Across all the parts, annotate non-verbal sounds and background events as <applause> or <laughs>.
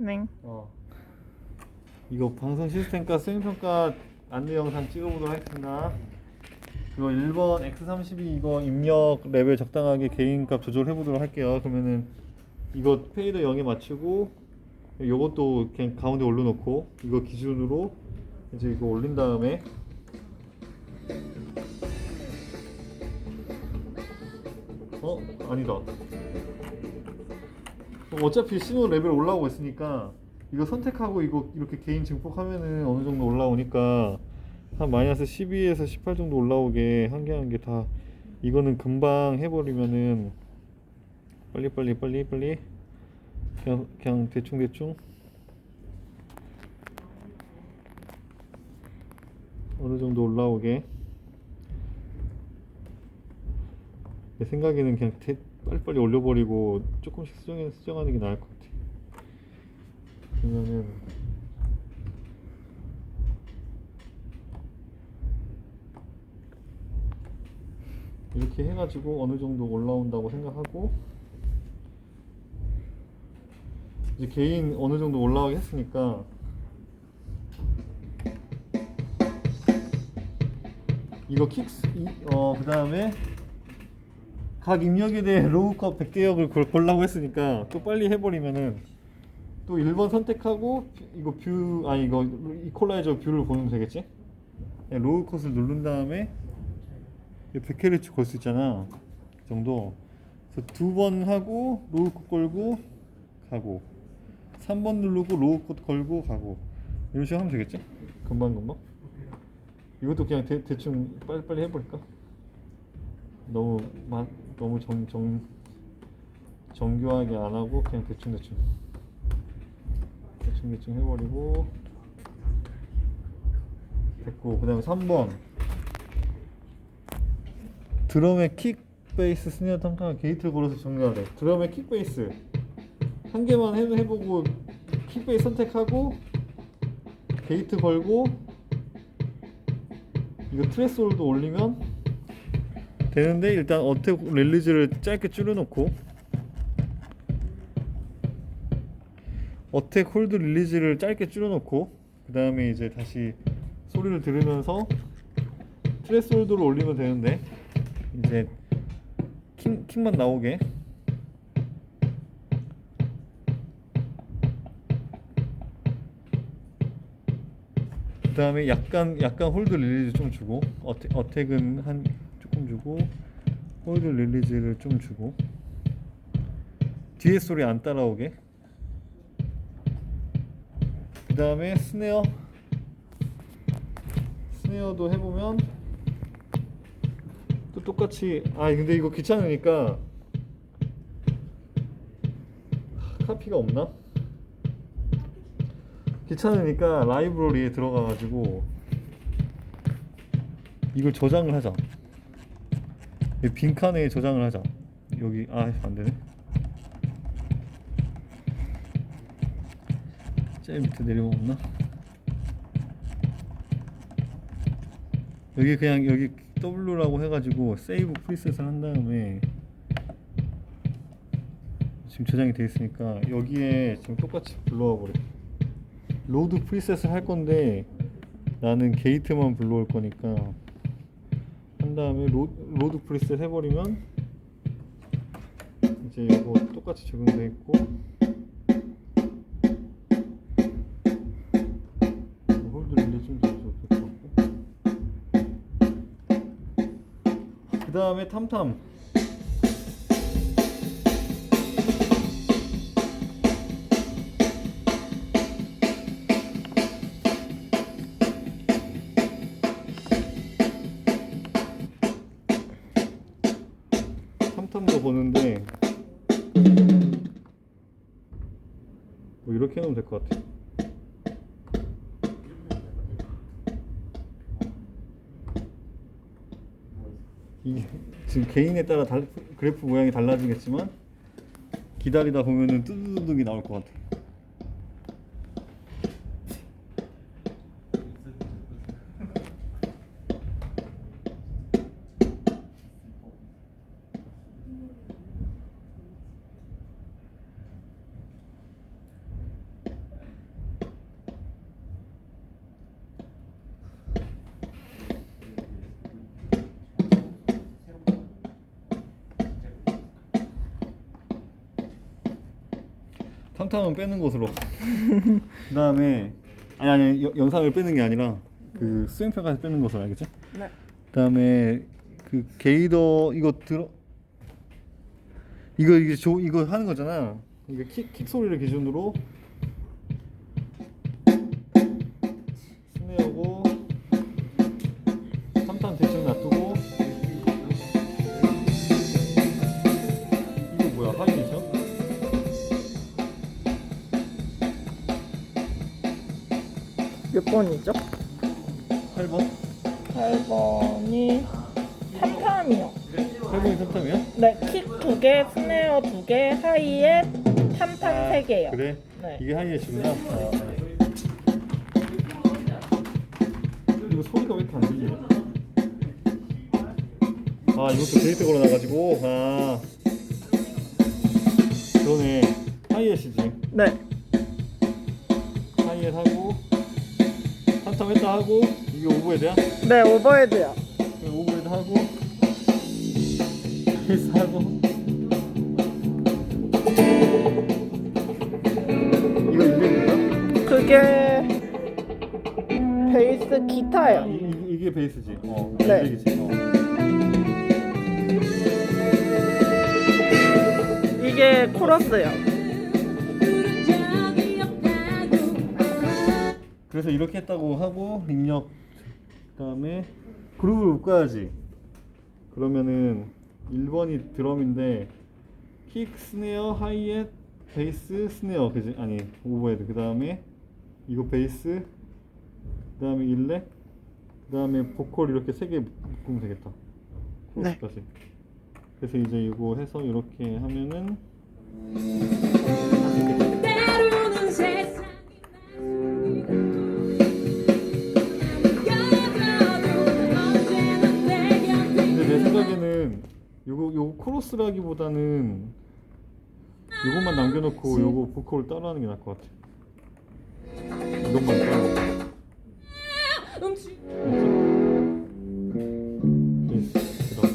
네. 어. 이거 방송 시스템과 수행평가 안내 영상 찍어보도록 하겠습니다. 이거 1번 X32 이거 입력 레벨 적당하게 개인값 조절해 보도록 할게요. 그러면은 이거 페이더 0에 맞추고 요것도 그냥 가운데 올려놓고 이거 기준으로 이제 이거 올린 다음에 어? 아니다. 어, 어차피 신호 레벨 올라오고 있으니까 이거 선택하고 이거 이렇게 개인 증폭하면은 어느 정도 올라오니까 한 마이너스 12에서 18 정도 올라오게 한 개 한 개 다 이거는 금방 해버리면은 빨리 빨리 빨리 빨리. 그냥 그냥 대충 대충. 어느 정도 올라오게. 내 생각에는 그냥 대, 빨리빨리 올려버리고 조금씩 수정해 수정하는 게 나을 것 같아. 그러면은 이렇게 해가지고 어느 정도 올라온다고 생각하고 이제 개인 어느 정도 올라가게 했으니까 이거 킥스 어그 다음에 각 입력에 대해 <laughs> 로우컵 100대 역을 골- 골라고 했으니까 또 빨리 해버리면은 또 1번 선택하고 이거 뷰 아니 이거 이퀄라이저 뷰를 보면 되겠지? 그냥 로우 컷을 누른 다음에 100Hz 걸 수 있잖아 그 정도 두 번 하고 로우 컷 걸고 가고 3번 누르고 로우 컷 걸고 가고 이런 식으로 하면 되겠지? 금방금방 이것도 그냥 대, 대충 빨리빨리 해버릴까? 너무 막 너무 정, 정 정교하게 안 하고 그냥 대충 대충. 대충 대충 해버리고. 됐고 그 다음에 3번. 드럼의 킥 베이스 스네어 탕카 게이트를 걸어서 정리하래. 드럼의 킥 베이스. 한 개만 해, 해보고 킥 베이스 선택하고 게이트 걸고 이거 트레스홀드 올리면 되는데 일단 어택 릴리즈를 짧게 줄여놓고 어택 홀드 릴리즈를 짧게 줄여놓고 그 다음에 이제 다시 소리를 들으면서 트레스 홀드를 올리면 되는데 이제 킥, 킥만 나오게. 그 다음에 약간 약간 홀드 릴리즈 좀 주고 어택, 어택은 한 조금 주고 홀드 릴리즈를 좀 주고. 뒤에 소리 안 따라오게. 그 다음에 스네어. 스네어도 해보면 또 똑같이 아 근데 이거 귀찮으니까 하, 카피가 없나? 귀찮으니까 라이브러리에 들어가가지고 이걸 저장을 하자 이 빈칸에 저장을 하자. 여기 아 안 되네. 제일 밑에 내려오나? 여기 그냥 여기 W라고 해가지고 세이브 프리셋을 한 다음에 지금 저장이 돼 있으니까 여기에 지금 똑같이 불러와 버려. 로드 프리셋을 할 건데 나는 게이트만 불러올 거니까 한 다음에 로, 로드 프리셋 해버리면 이제 이거 똑같이 적용돼 있고 그 다음에 탐탐 개인에 따라 달, 그래프 모양이 달라지겠지만 기다리다 보면은 뚜두둑이 나올 것 같아. 탐 빼는 것으로. <laughs> 그 다음에 아니 아니 여- 영상을 빼는 게 아니라 그 수행평가에서 빼는 것으로 알겠지? 네. 그다음에 그 게이더 이거 들어 이거 이게 조 이거 하는 거잖아. 이거 킥, 킥 소리를 기준으로 몇 번이죠? 8번? 8번이 탐탐이요. 8번이 3탄이야? 네, 킥 두 개, 스네어 두 개, 하이에 탐탐 세 개요. 그래? 네. 이게 하이에시구나. 아. 이거 소리가 왜 이렇게 안 들리냐? 아 이것도 데이트 걸어놔가지고 아 그러네 하이에시지 네. 한참 했다 하고 이게 오버헤드야? 네, 오버헤드요. 오버헤드 하고 패스 하고 이거 일렉인가? 그게 베이스 기타예요. 이, 이, 이게 베이스지. 어, 네. 일렉이지. 어. 이게 코러스요. 그래서 이렇게 했다고 하고 입력 그다음에 그룹을 묶어야지. 그러면은 1번이 드럼인데 킥, 스네어, 하이햇, 베이스, 스네어 그지? 아니 오버헤드 그다음에 이거 베이스 그다음에 일렉 그다음에 보컬 이렇게 세 개 묶으면 되겠다. 네. 코러스까지. 그래서 이제 이거 해서 이렇게 하면은 요거 요거 코러스라기보다는 요것만 남겨놓고 요거 보컬을 따라하는 게 나을 것 같아. 이것만 따라. 움직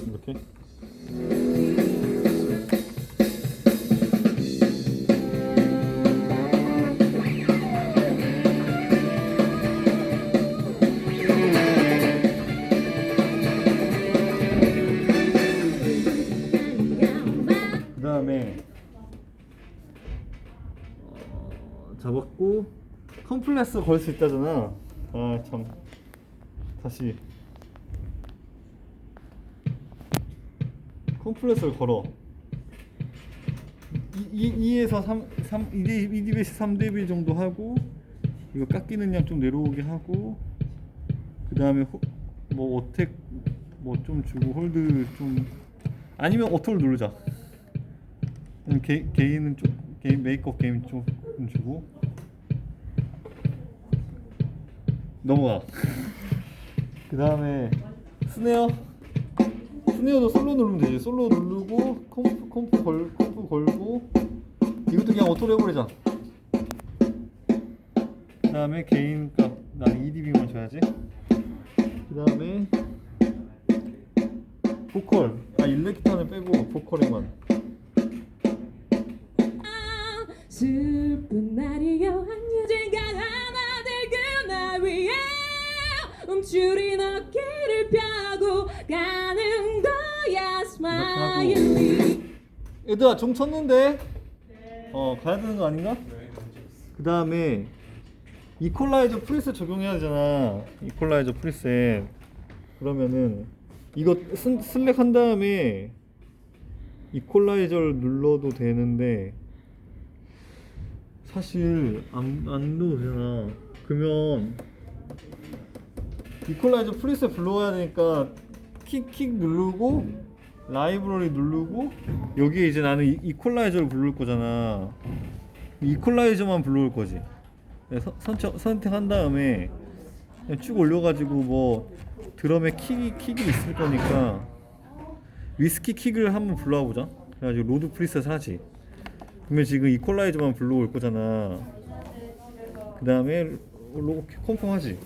이렇게. 컴플렉스 걸 수 있다잖아. 아 참. 다시 컴플렉스를 걸어. 2, 에서 3, 3, 2, 2dB, 3dB 정도 하고 이거 깎이는 양 좀 내려오게 하고 그 다음에 뭐 어택 뭐 좀 주고 홀드 좀 아니면 오토를 누르자. 음, 게, 개인은 좀 개인 메이크업 게임 좀 주고 넘어가. 그 다음에 스네어 스네어도 솔로 누르면 되지. 솔로 누르고 컴프 컴프 걸 컴프 걸고 이것도 그냥 오토로 해버리자. 그 다음에 개인 값 나는 2dB만 줘야지. 그 다음에 보컬 아 일렉 기타는 빼고 보컬에만 슬픈 날이여 언젠가 움츠린 어깨를 펴고 가는 거야. 스마일리 얘들아 종 쳤는데? 어 가야 되는 거 아닌가? 그 다음에 이퀄라이저 프리셋 적용해야 되잖아. 이퀄라이저 프리셋. 그러면은 이거 슬, 슬랙 한 다음에 이퀄라이저를 눌러도 되는데 사실 안, 안 넣어도 되잖아. 그러면 이퀄라이저 프리셋 불러야 되니까 킥킥 누르고 라이브러리 누르고 여기에 이제 나는 이- 이퀄라이저를 부를 거잖아 이퀄라이저만 불러올 거지 네, 선, 선택, 선택한 다음에 그냥 쭉 올려가지고 뭐 드럼에 킥이 킥이 있을 거니까 위스키 킥을 한번 불러보자 그래가지고 로드 프리셋 하지 그러면 지금 이퀄라이저만 불러올 거잖아 그 다음에 로고 컴펌하지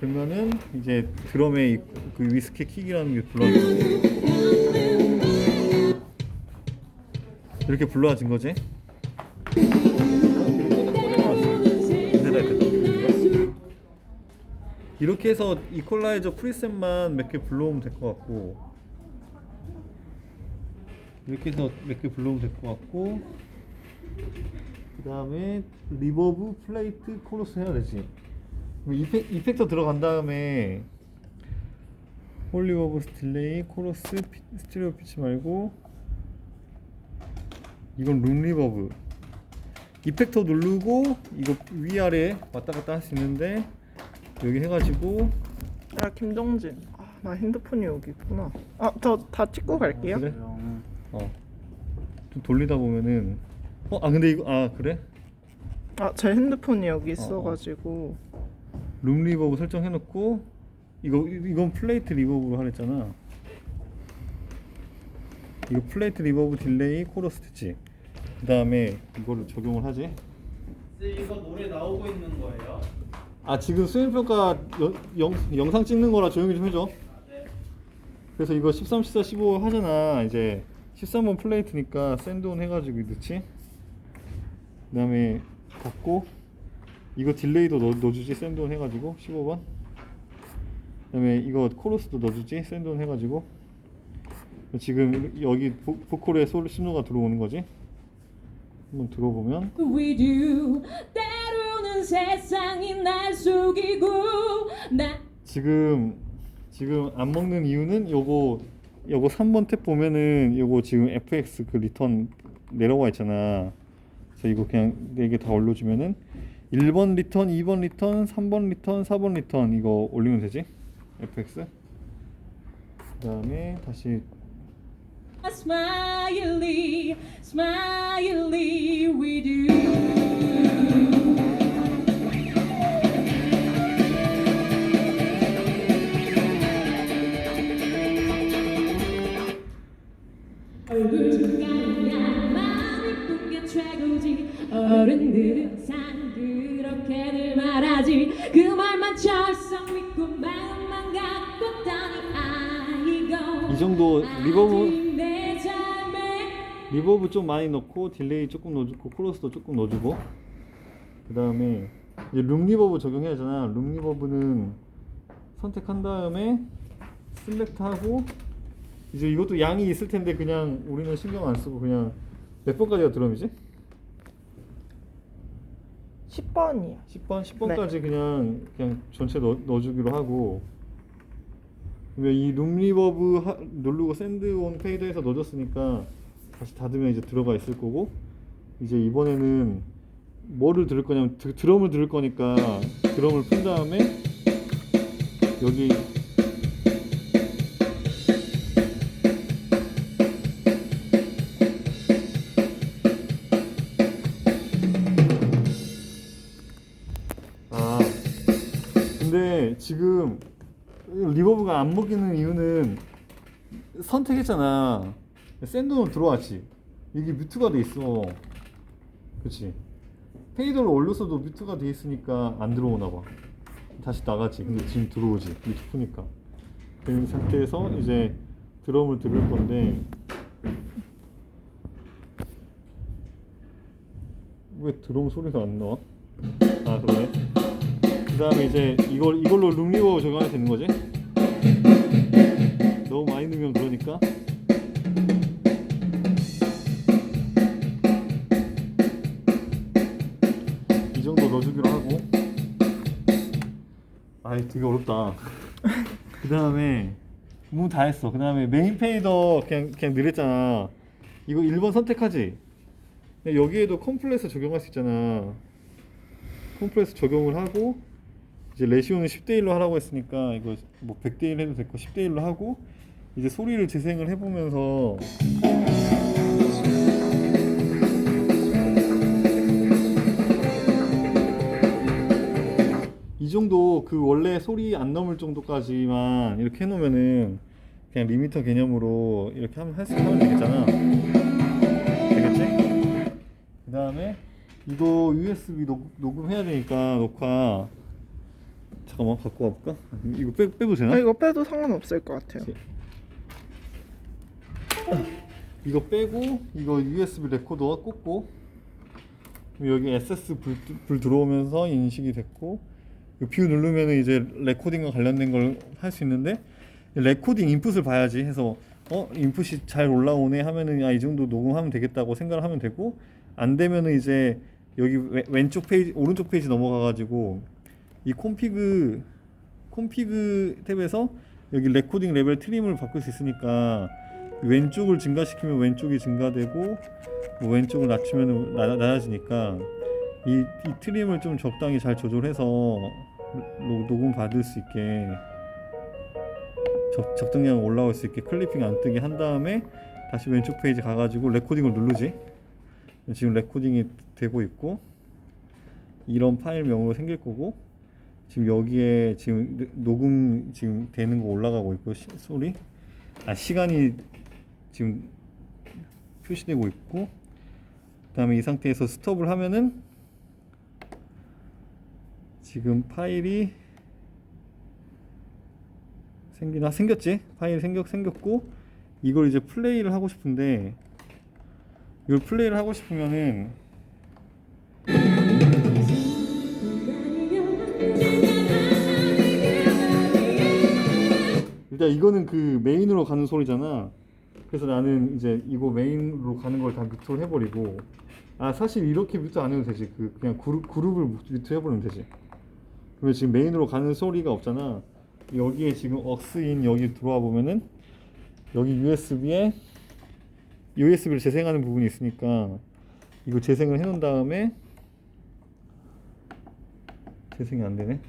그러면은 이제 드럼에 그 위스키 킥이라는 게 불러져. 이렇게 불러진 거지? 이렇게 해서 이퀄라이저 프리셋만 몇 개 불러오면 될 것 같고 이렇게 해서 몇 개 불러오면 될 것 같고 그 다음에 리버브 플레이트 코러스 해야 되지 이펙, 이펙터 들어간 다음에 홀리버브 딜레이 코러스 피- 스테레오 피치 말고 이건 룸 리버브 이펙터 누르고 이거 위아래 왔다 갔다 할 수 있는데 여기 해가지고 아 김정진. 아, 나 핸드폰이 여기 있구나. 아저 다 찍고 갈게요. 그래? 어. 좀 돌리다 보면은 어, 아 근데 이거 아 그래? 아제 핸드폰이 여기 있어가지고. 룸 리버브 설정해 놓고 이거 이건 플레이트 리버브로 하랬잖아. 이거 플레이트 리버브 딜레이 코러스 됐지. 그다음에 이거를 적용을 하지. 이거 노래 나오고 있는 거예요? 아 지금 수행 평가 영, 영상 찍는 거라 조용히 좀 해줘. 그래서 이거 13, 14, 15 하잖아. 이제 13번 플레이트니까 샌드온 해가지고 넣지. 그다음에 닫고 이거 딜레이도 넣, 넣어주지 샌드온 해가지고 15번. 그 다음에 이거 코러스도 넣어주지 샌드온 해가지고. 지금 여기 보, 보컬에 솔 신호가 들어오는 거지. 한번 들어보면 with you 때로는 세상이 날 속이고 나 지금 지금 안 먹는 이유는 요거 요거 3번 탭 보면은 요거 지금 FX 그 리턴 내려와 있잖아. 그래서 이거 그냥 네개다 올려주면은 1번 리턴, 2번 리턴, 3번 리턴, 4번 리턴 이거 올리면 되지? FX. 그다음에 다시 smiley smiley with you 얼굴 색깔이야 마음이 쁘게 최고지 어른들은 항상 그렇게들 말하지. 그 말만 철썩 믿고 마음만 갖고 다니 아이고. 이 정도 리버브? 리버브 좀 많이 넣고 딜레이 조금 넣어주고 코러스도 조금 넣어주고. 그 다음에 이제 룸 리버브 적용해야 하잖아. 룸 리버브는 선택한 다음에 셀렉트하고 이제 이것도 양이 있을 텐데 그냥 우리는 신경 안 쓰고 그냥 몇 번까지가 드럼이지? 10번이요. 10번? 10번까지 그냥 그냥 전체 넣, 넣어주기로 하고 그러면 이룸 리버브 하- 누르고 샌드 온 페이드에서 넣어줬으니까 다시 닫으면 이제 들어가 있을 거고 이제 이번에는 뭐를 들을 거냐면 드, 드럼을 들을 거니까 드럼을 푼 다음에 여기 근데 지금 리버브가 안 먹히는 이유는 선택했잖아. 샌드는 들어왔지. 이게 뮤트가 돼 있어. 그치? 페이더를 올려서도 뮤트가 돼 있으니까 안 들어오나 봐. 다시 나가지. 근데 지금 들어오지. 뮤트 푸니까. 그런 상태에서 이제 드럼을 들을 건데. 왜 드럼 소리가 안 나와? 아 그러네 그 다음에 이제 이걸 이걸로 룸리버 적용하면 되는 거지? 너무 많이 넣으면 그러니까. 이 정도 넣어주기로 하고. 아이 되게 어렵다. 그 다음에 뭐다 했어. 그 다음에 메인 페이더 그냥 그냥 늘렸잖아. 이거 1번 선택하지? 여기에도 컴플레스 적용할 수 있잖아. 컴프레스 적용을 하고 이제 레시오는 10대 1로 하라고 했으니까 이거 뭐 100대 1 해도 됐고 10대 1로 하고 이제 소리를 재생을 해보면서 이 정도 그 원래 소리 안 넘을 정도까지만 이렇게 해놓으면은 그냥 리미터 개념으로 이렇게 하면 할수 하면 되겠잖아. 되겠지? 그 다음에 이거 USB 녹, 녹음해야 되니까 녹화 잠깐만 갖고 와볼까? 이거 빼, 빼도 되나? 아, 이거 빼도 상관없을 것 같아요. 그치. 이거 빼고 이거 USB 레코더가 꽂고 여기 SS 불, 불 들어오면서 인식이 됐고 이뷰 누르면은 이제 레코딩과 관련된 걸 할 수 있는데 레코딩 인풋을 봐야지 해서 어 인풋이 잘 올라오네 하면은 아이 정도 녹음하면 되겠다고 생각을 하면 되고 안 되면은 이제 여기 왼- 왼쪽 페이지 오른쪽 페이지 넘어가 가지고 이 콤피그 콤피그 탭에서 여기 레코딩 레벨 트림을 바꿀 수 있으니까 왼쪽을 증가시키면 왼쪽이 증가되고 뭐 왼쪽을 낮추면 낮, 낮아지니까 이, 이 트림을 좀 적당히 잘 조절해서 로- 녹음 받을 수 있게 적, 적정량 올라올 수 있게 클리핑 안 뜨게 한 다음에 다시 왼쪽 페이지 가가지고 레코딩을 누르지. 지금 레코딩이 되고 있고 이런 파일명으로 생길 거고 지금 여기에 지금 녹음 지금 되는 거 올라가고 있고 시, 소리? 아 시간이 지금 표시되고 있고 그다음에 이 상태에서 스톱을 하면은 지금 파일이 생기나 생겼지? 파일 생겼 생겼고 이걸 이제 플레이를 하고 싶은데 이걸 플레이를 하고 싶으면은 일단 이거는 그 메인으로 가는 소리잖아. 그래서 나는 이제 이거 메인으로 가는 걸 다 뮤트를 해버리고 아 사실 이렇게 뮤트 안 해도 되지. 그 그냥 그룹 그룹을 뮤트 해버리면 되지. 그러면 지금 메인으로 가는 소리가 없잖아. 여기에 지금 억스인 여기 들어와 보면은 여기 USB에 USB를 재생하는 부분이 있으니까 이거 재생을 해놓은 다음에 재생이 안 되네.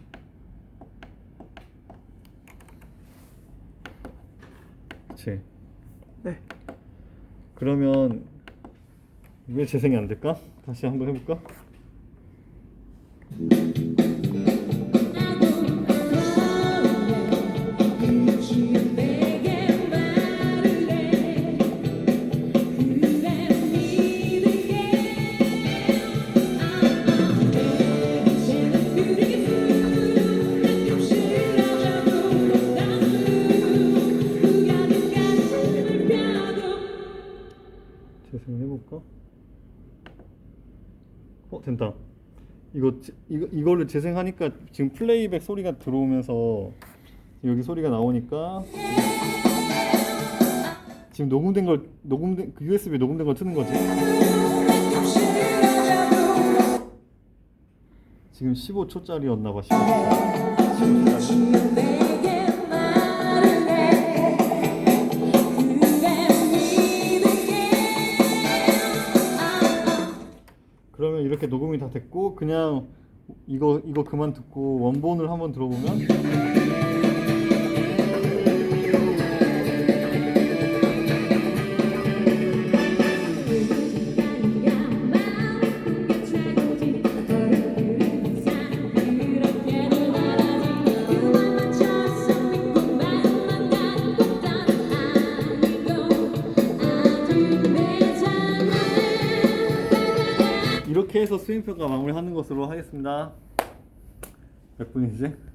그치. 네. 그러면 왜 재생이 안 될까? 다시 한번 해볼까? 재생을 해볼까? 어 된다. 이거 제- 이거 이거를 재생하니까 지금 플레이백 소리가 들어오면서 여기 소리가 나오니까 지금 녹음된 걸 녹음된 그 USB 녹음된 걸 트는 거지. 지금 15초짜리였나 봐. 15초짜리. 그러면 이렇게 녹음이 다 됐고 그냥 이거 이거 그만 듣고 원본을 한번 들어보면 수행평가 마무리하는 것으로 하겠습니다. 몇 분이지?